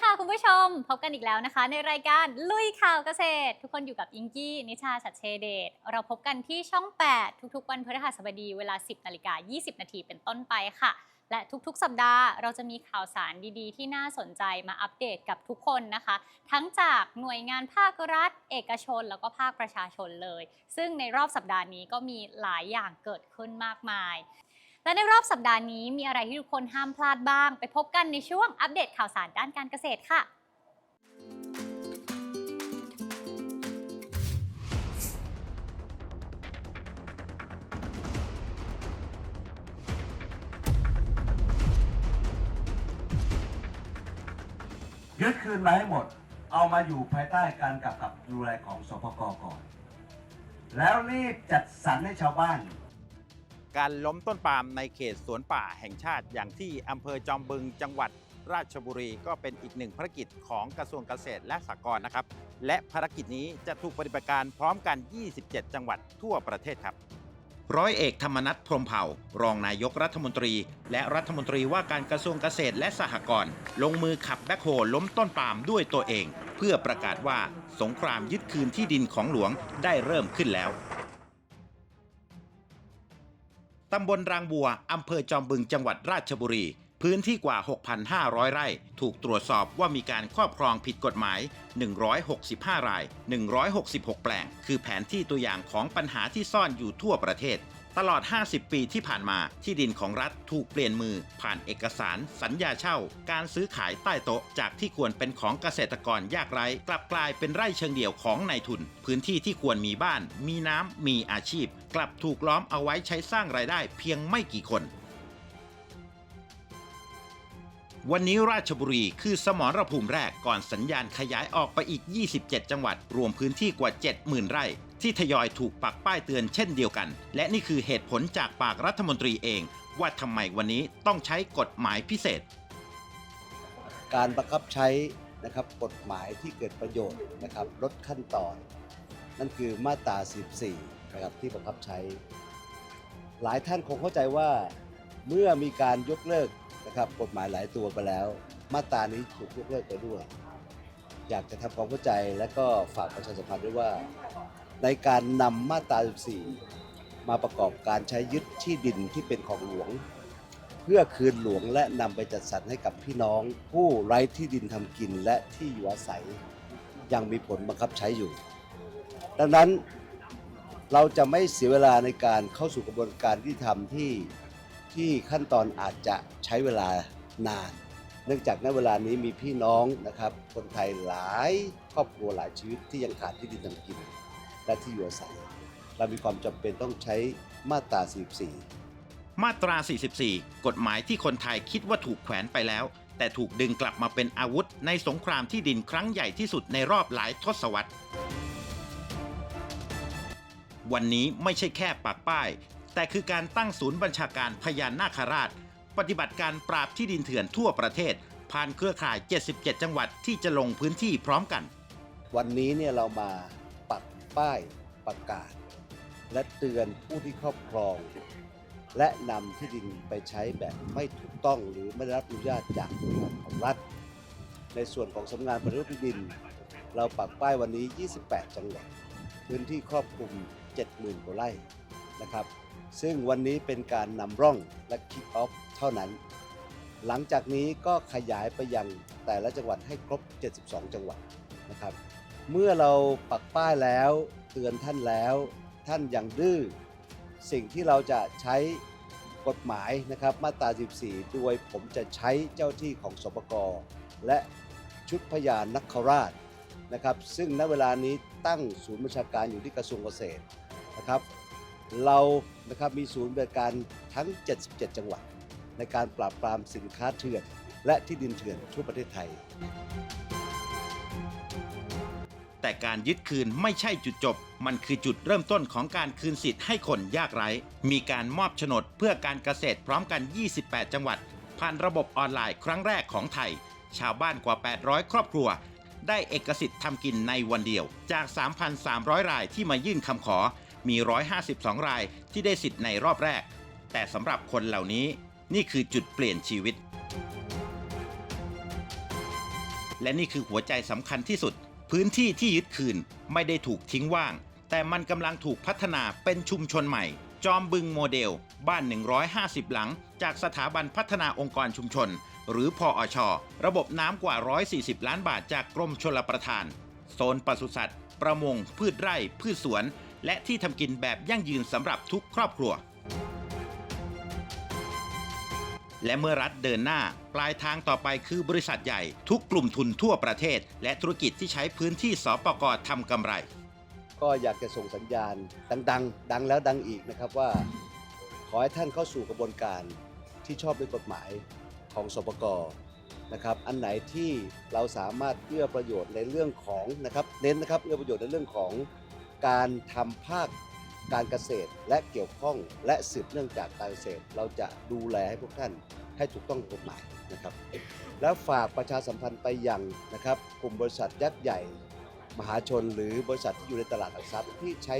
ดีค่ะคุณผู้ชม พบกันอีกแล้วนะคะ ในรายการลุยข่าวเกษตร ทุกคนอยู่กับอิงกี้ นิชาชัดเชเดชเราพบกันที่ช่อง 8 ทุกๆ วันพฤหัสบดีเวลา 10นาฬิกา20 นาทีเป็นต้นไปค่ะ และทุกๆ สัปดาห์เราจะมีข่าวสารดีๆ ที่น่าสนใจมาอัปเดตกับทุกคนนะคะ ทั้งจากหน่วยงานภาครัฐ เอกชน แล้วก็ภาคประชาชนเลย ซึ่งในรอบสัปดาห์นี้ก็มีหลายอย่างเกิดขึ้นมากมาย และในรอบสัปดาห์นี้มีอะไรที่ทุกคนห้ามพลาดบ้าง ไปพบกันในช่วงอัปเดตข่าวสารด้านการเกษตรค่ะ ยึดคืนมาให้หมด เอามาอยู่ภายใต้การกำกับดูแลของสพกก่อน แล้วรีบจัดสรรให้ชาวบ้าน การล้มต้นปาล์มในเขตสวนป่าแห่งชาติ อย่างที่อำเภอจอมบึงจังหวัดราชบุรี ก็เป็นอีกหนึ่งภารกิจของกระทรวงเกษตรและสหกรณ์นะครับ และภารกิจนี้จะถูกปฏิบัติการพร้อมกัน 27 จังหวัดทั่วประเทศครับ ร้อยเอกธรรมนัฐพรมเผ่า รองนายกรัฐมนตรี และรัฐมนตรีว่าการกระทรวงเกษตรและสหกรณ์ลงมือขับแบ็คโฮล้มต้นปาล์มด้วยตัวเอง เพื่อประกาศว่าสงครามยึดคืนที่ดินของหลวงได้เริ่มขึ้นแล้ว ตำบลรางบัว อำเภอจอมบึงจังหวัดราชบุรี พื้นที่กว่า 6,500 ไร่ ถูกตรวจสอบว่ามีการครอบครองผิดกฎหมาย 165 ราย 166 แปลง คือแผนที่ตัวอย่างของปัญหาที่ซ่อนอยู่ทั่วประเทศ ตลอด 50 ปีที่ผ่านมา ที่ดินของรัฐถูกเปลี่ยนมือ ผ่านเอกสาร สัญญาเช่า การซื้อขายใต้โต๊ะ จากที่ควรเป็นของเกษตรกรยากไร้ กลับกลายเป็นไร่เชิงเดี่ยวของนายทุน พื้นที่ที่ควรมีบ้าน มีน้ำมีอาชีพ กลับถูกล้อมเอาไว้ใช้สร้างรายได้เพียงไม่กี่คน วันนี้ราชบุรีคือสมรภูมิแรกก่อนสัญญาณขยายออกไปอีก 27 จังหวัด รวมพื้นที่กว่า 70,000 ไร่ ที่ทยอยถูกปักป้ายเตือนเช่นเดียวกัน และนี่คือเหตุผลจากปากรัฐมนตรีเอง ว่าทำไมวันนี้ต้องใช้กฎหมายพิเศษ การบังคับใช้นะครับกฎหมายที่เกิดประโยชน์นะครับลดขั้นตอน นั่นคือมาตรา 14 นะครับที่บังคับใช้ หลายท่านคงเข้าใจว่าเมื่อมีการยกเลิกนะครับกฎหมายหลายตัวไปแล้ว มาตรานี้ถูกยกเลิกไปด้วย อยากจะทำความเข้าใจและก็ฝากประชาสัมพันธ์ด้วยว่า ในการนำมาตรา 14 มาประกอบการใช้ยึดที่ดินที่เป็นของหลวง เพื่อคืนหลวงและนำไปจัดสรรให้กับพี่น้อง ผู้ไร้ที่ดินทำกินและที่อยู่อาศัยยังมีผลบังคับใช้อยู่ ดังนั้น เราจะไม่เสียเวลาในการเข้าสู่กระบวนการที่ทำที่ที่ขั้นตอนอาจจะใช้เวลานาน เนื่องจากณเวลานี้มีพี่น้องนะครับ คนไทยหลายครอบครัวหลายชีวิตที่ยังขาดที่ดินทำกิน และที่อยู่อาศัย เรามีความจำเป็นต้องใช้มาตรา 44 มาตรา 44 กฎหมายที่คนไทยคิดว่าถูกแขวนไปแล้ว แต่ถูกดึงกลับมาเป็นอาวุธในสงครามที่ดินครั้งใหญ่ที่สุดในรอบหลายทศวรรษ วันนี้ไม่ใช่แค่ปากป้าย แต่คือการตั้งศูนย์บัญชาการพญานาคราช ปฏิบัติการปราบที่ดินเถื่อนทั่วประเทศ ผ่านเครือข่าย 77 จังหวัดที่จะลงพื้นที่พร้อมกัน วันนี้เนี่ยเรามาปักป้ายประกาศ และเตือนผู้ที่ครอบครอง และนำที่ดินไปใช้แบบไม่ถูกต้องหรือไม่ได้รับอนุญาตจากหน่วยงานของรัฐ ในส่วนของสำนักงานปฏิรูปที่ดิน เราปักป้ายวันนี้ 28 จังหวัดพื้นที่ครอบคลุม 70,000กว่าไร่นะครับ ซึ่งวันนี้เป็นการนำร่องและคิกออฟเท่านั้น หลังจากนี้ก็ขยายไปยังแต่ละจังหวัดให้ครบ 72 จังหวัดนะครับ เมื่อเราปักป้ายแล้วเตือนท่านแล้วท่านยังดื้อสิ่งที่เราจะใช้กฎหมายนะครับมาตรา 14 โดยผมจะใช้เจ้าที่ของสปกและชุดพยานนักราชนะครับ ซึ่งณเวลานี้ตั้งศูนย์บัญชาการอยู่ที่กระทรวงเกษตร นะครับ เรานะครับมีศูนย์บริการทั้ง 77 จังหวัด ในการปราบปรามสินค้าเถื่อน และที่ดินเถื่อนทั่วประเทศไทย แต่การยึดคืนไม่ใช่จุดจบ มันคือจุดเริ่มต้นของการคืนสิทธิ์ให้คนยากไร้ มีการมอบโฉนดเพื่อการเกษตรพร้อมกัน 28 จังหวัด ผ่านระบบออนไลน์ครั้งแรกของไทย ชาวบ้านกว่า 800 ครอบครัวได้เอกสิทธิ์ทำกินในวันเดียว จาก 3,300 รายที่มายื่นคำขอ มี 152 รายที่ได้สิทธิ์ในรอบแรก แต่สำหรับคนเหล่านี้นี่คือจุดเปลี่ยนชีวิต และนี่คือหัวใจสำคัญที่สุด พื้นที่ที่ยึดคืนไม่ได้ถูกทิ้งว่าง แต่มันกำลังถูกพัฒนาเป็นชุมชนใหม่ จอมบึงโมเดล บ้าน 150 หลัง จากสถาบันพัฒนาองค์กรชุมชน หรือพออช ระบบน้ำกว่า 140 ล้านบาทจากกรมชลประทาน โซนปศุสัตว์ ประมง พืชไร่ พืชสวน และที่ทำกินแบบยั่งยืนสำหรับทุกครอบครัว และเมื่อรัฐเดินหน้า ปลายทางต่อไปคือบริษัทใหญ่ทุกกลุ่มทุนทั่วประเทศ และธุรกิจที่ใช้พื้นที่สปกทำกำไร ก็อยากจะส่งสัญญาณดังๆ ดังแล้วดังอีกนะครับว่า ขอให้ท่านเข้าสู่กระบวนการที่ชอบด้วยกฎหมายของสปกนะครับ อันไหนที่เราสามารถเอื้อประโยชน์ในเรื่องของนะครับ เน้นนะครับ เอื้อประโยชน์ในเรื่องของ การทำภาคการเกษตรและเกี่ยวข้องและสืบเนื่องจากการเกษตร เราจะดูแลให้พวกท่านให้ถูกต้องกฎหมายนะครับ แล้วฝากประชาสัมพันธ์ไปยังนะครับ กลุ่มบริษัทยักษ์ใหญ่ มหาชน หรือบริษัทที่อยู่ในตลาดหลักทรัพย์ที่ใช้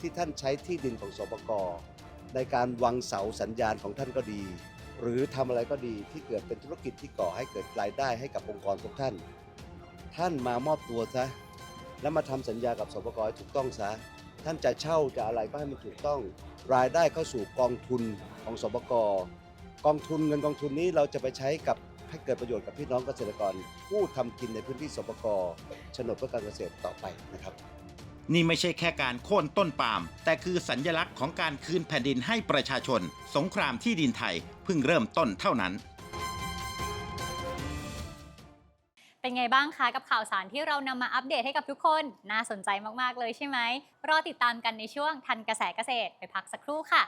ที่ท่านใช้ที่ดินของสปกในการวางเสาสัญญาณของท่านก็ดี หรือทำอะไรก็ดีที่เกิดเป็นธุรกิจที่ก่อให้เกิดรายได้ให้กับองค์กรทุกท่าน ท่านมามอบตัวซะ แล้วมาทำสัญญากับสปกให้ถูกต้องซะท่านจะเช่าจะอะไรก็ให้มันถูกต้อง รายได้เข้าสู่กองทุนของสปกกองทุนเงินกองทุนนี้เราจะไปใช้กับให้เกิดประโยชน์กับพี่น้องเกษตรกร ผู้ทำกินในพื้นที่สปกโฉนดเพื่อการเกษตรต่อไปนะครับ นี่ไม่ใช่แค่การโค่นต้นปาล์มแต่คือสัญญลักษณ์ของการคืนแผ่นดินให้ประชาชน สงครามที่ดินไทยเพิ่งเริ่มต้นเท่านั้น เป็นไงบ้างคะกับข่าวสารที่เรานำมาอัปเดตให้กับทุกคน น่าสนใจมากๆเลยใช่ไหมรอติดตามกันในช่วงทันกระแสเกษตรไปพักสักครู่ค่ะ